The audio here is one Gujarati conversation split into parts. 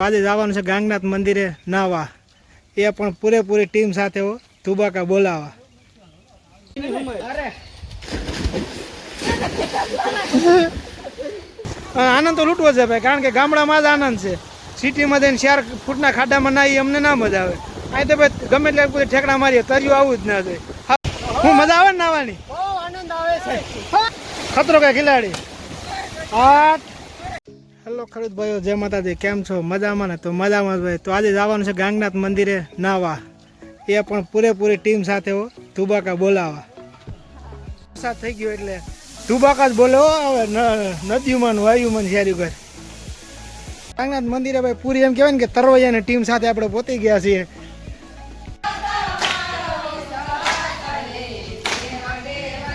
આજે જવાનું છે ગાંગનાથ મંદિરે નાવા. એ પણ પૂરેપૂરી ટીમ સાથે ધુબાકા બોલાવા. આનંદ તો લૂંટવો છે ભાઈ કારણ કે ગામડામાં જ આનંદ છે. સિટીમાં જઈને ચાર ફૂટના ખાડામાં નાહી અમને ના મજા આવે. અહીં તો ભાઈ ગમે એટલે કોઈ ઠેકડા મારીએ તર્યું આવું જ ના જોઈએ. હું મજા આવે ને નાવાની? ખતરો કે ખિલાડી? હા હેલો ખેડૂત ભાઈઓ, જય માતાજી. કેમ છો? મજામાં ને? તો મજામાં ભાઈ. તો આજે જવાનું છે ગાંગનાથ મંદિરે નાવા. એ પણ પૂરેપૂરી ટીમ સાથે હો. ધુબાકા બોલાવા. વરસાદ થઈ ગયો એટલે ધુબાકા જ બોલે હવે નદીમાં વાયુમાં શેરી ઘર ગાંગનાથ મંદિરે ભાઈ પૂરી એમ કહેવાય ને કે તરવૈયાની ટીમ સાથે આપણે પોતી ગયા છીએ.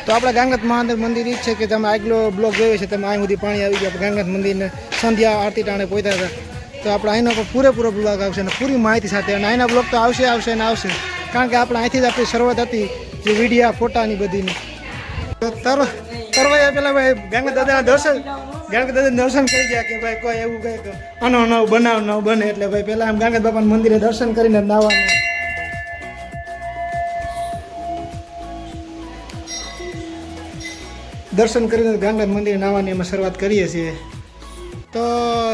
તો આપણે ગાંગનાથ મહાદેવ મંદિર જ છે કે તમે આગલો બ્લોક જોયો છે, તમે અહીં સુધી પાણી આવી ગયા. ગાંગનાથ મંદિરને સંધ્યા, આરતી, ટાણે પહોંચ્યા હતા. તો આપણે અહીંનો પણ પૂરેપૂરો બ્લોગ આવશે અને પૂરી માહિતી સાથે અને અહીંના બ્લોગ તો આવશે આવશે ને આવશે. કારણ કે આપણે અહીંથી જ આપણી શરૂઆત હતી, જે વિડીયા ફોટાની બધીની. તર તરવાયા પેલા ભાઈ ગાંગનાથ દાદાના દર્શન ગાંગનાથ દાદાના દર્શન કરી ગયા કે ભાઈ કોઈ એવું કંઈક અનો નવ બનાવ ન બને એટલે ભાઈ પહેલાં આમ ગાંગનાથ બાપાના મંદિરે દર્શન કરીને નાવાનું દર્શન કરીને ગાંગનાથ મંદિરે નાવાની અમે શરૂઆત કરીએ છીએ.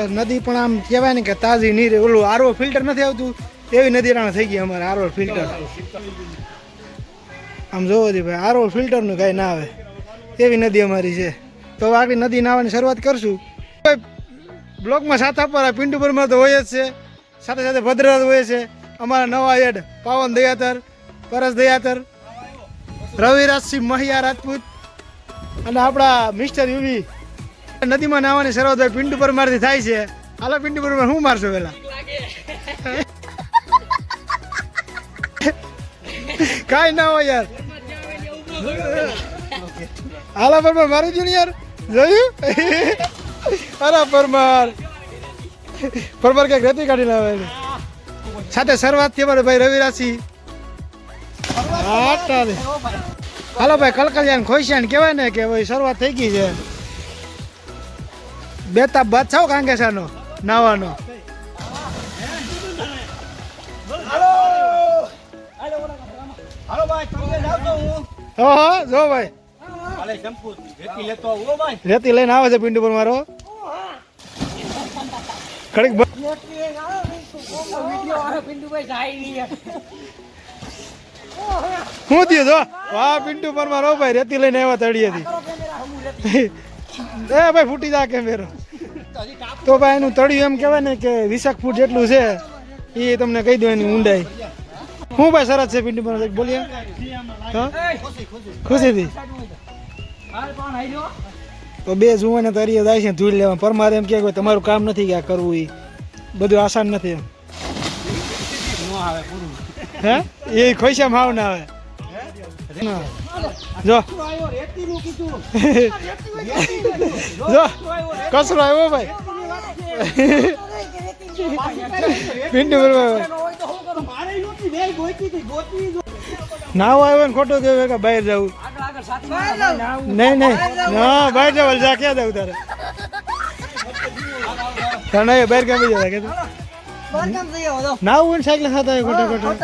નદી પણ આમ કહેવાય ને કે તાજી નીર, ઓલું આરો ફિલ્ટર નથી આવતું? એવી નદી રાણા થઈ ગઈ અમારે આરો ફિલ્ટર આમ જોવો છે ભાઈ આરો ફિલ્ટરનું કાંઈ ના આવે. એવી નદી અમારી છે. તો આગળ નદી નાવાની શરૂઆત કરશું. બ્લોકમાં સાથ આપવાના પિંડુપુરમાં તો હોય જ છે. સાથે સાથે ભદ્રરાજ હોય છે. અમારા નવા એડ પાવન દયાતર પરસ દયાતર, રવિરાજસિંહ મહિયા રાજપૂત, અને આપણા મિસ્ટર યુવી નદીમાં નાવાની શરૂઆત હોય, પિંડ પર મારથી થાય છે. હાલો, પિંડુ પર હું મારશો પેલા કાંઈ ના હોય યાર. હાલો, પરમાર, મારી ને યાર. જોયું? અરે પરમાર. પરમાર ક્યાંક રેતી કાઢી લાવે સાથે શરૂઆતથી અમારે ભાઈ રવિરાસી આટાલે હાલો, ભાઈ, કલકલિયાન ખોસિયાન કહેવાય ને કે ભાઈ શરૂઆત થઈ ગઈ છે. બે તાપ ભાત છો કાંગેસાનો નાવાનો. ઓહો જો ભાઈ. રેતી લઈને આવે છે પિંડુ પર મારો. કડીક હું થયું જો? વાહ પિન્ટુ પર મારો ભાઈ. રેતી લઈને આવ્યા તળિયેથી. એ ભાઈ ફૂટી જા કેમેરો. તો ભાઈ એનું તળિયું એમ કહેવાય ને કે વીસક ફૂટ જેટલું છે, એ તમને કહી દો એની ઊંડાઈ. હું ભાઈ સરસ છે પિંડી પર બોલીએ. ખુશી ખુશીથી. તો બે જુવાને તરીએ જાય છે ધૂળ લેવા. પરમાર એમ કે તમારું કામ નથી કે કરવું એ બધું આસાન નથી એમ. હે? એ ખોઈશા માવ ના આવે. ના. જો. જો. કસરો આવ્યો ભાઈ? પિંડુ નાવ આવ્યો. ને ખોટું કેવું કે બહાર જવું નહીં નહીં. ના બહાર જવા જા ક્યાં જવું તારે? તને બહાર કેમ જતા કે ના હોય સાયકલ ખાતા ખોટા ખોટા.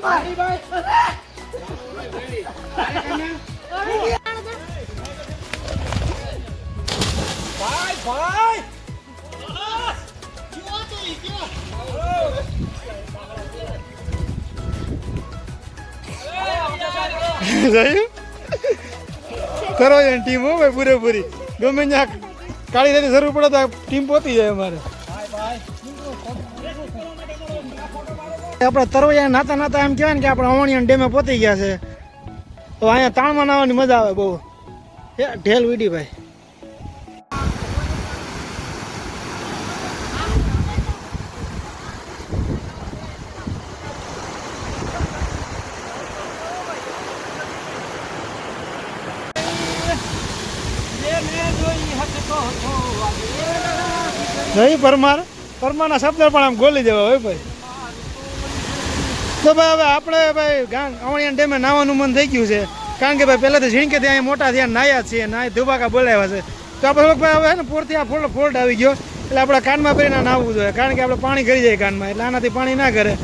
ભાઈ ભાઈ કરો ટીમ હો ભાઈ, પૂરેપૂરી. ગમે ત્યાં કાળી નથી જરૂર પડે તો ટીમ પહોંચી જાય અમારે. આપણે તરવૈયા નાતા નાતા એમ કહેવાય ને કે આપણે અવણિયન ડેમે પહોંચી ગયા છે. તો અહીંયા તાણમાં નાવાની મજા આવે બહુ. એ ઢેલ વીડી ભાઈ. નહીં, પરમાર. ના શબ્દ પણ આમ ગોલી દેવા હોય ભાઈ. તો ભાઈ હવે આપણે ભાઈ અવણિયા ડેમે નાવાનું મન થઈ ગયું છે. કારણ કે ભાઈ પહેલાંથી ઝીણકે ત્યાં મોટા થયા, નાયા છીએ, નાય ધુબાકા બોલાવ્યા છે. તો આપણે ભાઈ હવે ને પૂરથી આ ફોલ્ડ ફોલ્ડ આવી ગયો. એટલે આપણે કાનમાં પહેરીને નાહવું જોઈએ. કારણ કે આપણે પાણી કરી જાય કાનમાં, એટલે આનાથી પાણી ના કરે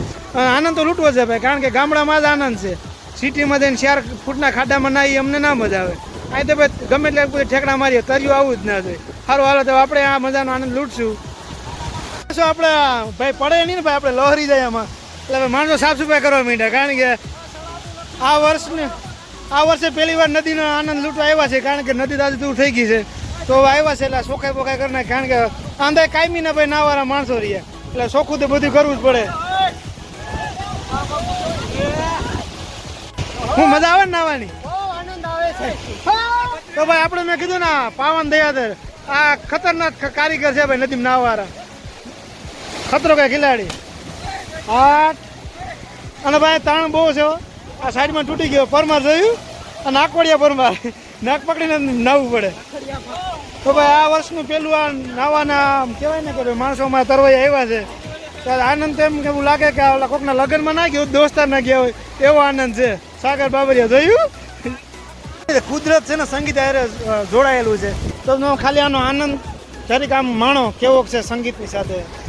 આનંદ તો લૂંટવો છે ભાઈ, કારણ કે ગામડામાં જ આનંદ છે. સિટીમાં જઈને ચાર ફૂટના ખાડામાં નાહી અમને ના મજા આવે. અહીં તો ભાઈ ગમે એટલે કોઈ ઠેકડા મારીએ, તર્યું આવું જ ના જોઈએ સારું, હાલો, તો આપણે આ મજાનો આનંદ લૂંટશું. શું આપણે ભાઈ પડે નહીં ને ભાઈ, આપણે લહરી જાય આમાં. એટલે હવે માણસો સાફ સફાઈ કરવા માંડ્યા, કારણ કે આ વર્ષને આ વર્ષે પહેલી વાર નદીનો આનંદ લૂંટવા આવ્યા છે, કારણ કે નદી તાજી દૂર થઈ ગઈ છે. તો આવ્યા છે એટલે સોખાઈ બોખાઈ કરી કારણ કે આંધા કાયમી ના ભાઈ નાવાળા માણસો રહીએ એટલે સોખું તો બધું કરવું જ પડે. હું મજા આવે ને નાવાની તો ભાઈ આપણે મેં કીધું ને પાવન દયાદર આ ખતરનાક કારીગર છે ભાઈ નદીમ નાવાળા ખતરો કે ખિલાડી? આઠ. અને ભાઈ તાણ બહુ છે આ સાઈડમાં તૂટી ગયો. પરમાર જોયું? અને આકવડિયા પરમાર. નાક પકડીને નાવું પડે. તો ભાઈ આ વર્ષનું પેલું આ નાવાના કહેવાય ને કે માણસોમાં તરવાઈ આવ્યા છે. ત્યારે આનંદ તો એમ કે એવું લાગે કે આ ઓલા કોકના લગ્નમાં ના ગયો દોસ્તાર ના ગયા હોય. એવો આનંદ છે. સાગર બાબરિયા જોયું? કુદરત છે ને સંગીત હારે જોડાયેલું છે. તો ખાલી આનો આનંદ જરીક આમ માણો કેવો છે સંગીતની સાથે?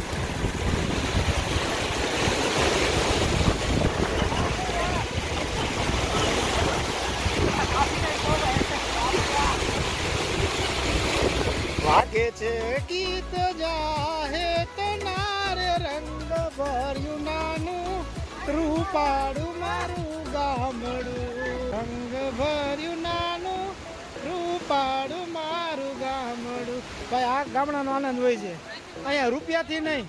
વાગે છે ગીત જાહે તો નારે રંગ ભર્યું નાનું. રૂપાડું મારું ગામડું. રંગ ભર્યું નાનું. રૂપાડું મારું ગામડું. ભાઈ આ ગામડાનો આનંદ હોય છે. અહીંયા રૂપિયાથી નહીં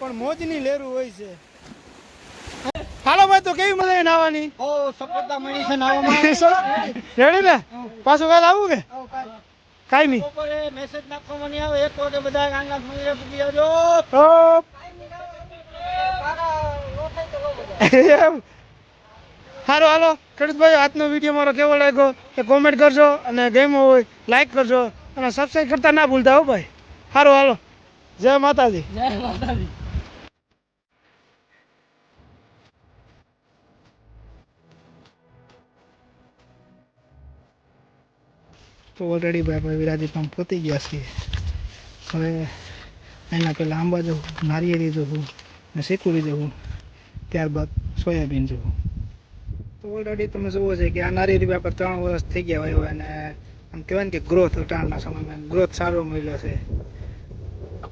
પણ મોજની લેરું હોય છે. હાલો ભાઈ તો કેવી મજા નાવાની ઓ સફળતા મળી છે નાવામાં રેડી ને? પાછું કાલ આવું કે? કાંઈ બપોરે મેસેજ નાખવામાં નહીં આવે એક વાગે બધા આંગણા મંદિરે આવજો નહીં એમ. સારું હાલો. ખેડૂતભાઈ આજનો વીડિયો મારો કેવો લાગ્યો એ કોમેન્ટ કરજો અને ગેમ હોય લાઈક કરજો અને સબસ્ક્રાઈબ કરતા ના ભૂલતા હો ભાઈ. સારું હાલો. જય માતાજી. જય માતાજી. તો ઓલરેડી ભાઈ આપણે વિરાજીમાં પહોંચી ગયા છીએ. હવે એના પહેલાં આંબા જવું નારિયેળી જવું ને શેકુરી જવું ત્યારબાદ સોયાબીન જવું તો ઓલરેડી તમે જુઓ છે કે આ નારિયેળી આપણે ત્રણ વર્ષ થઈ ગયા હોય અને આમ કહેવાય ને કે ગ્રોથ ટાણના સમયમાં ગ્રોથ સારો મળ્યો છે.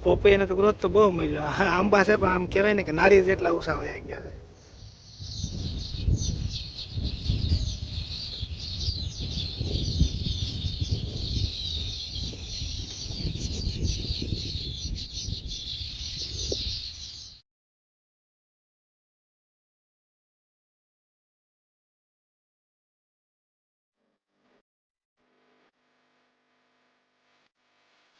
પોપૈયાને તો ગ્રોથ તો બહુ મળ્યો. આંબા છે પણ આમ કહેવાય ને કે નારિયેળ જેટલા ઓછા હોય ગયા છે.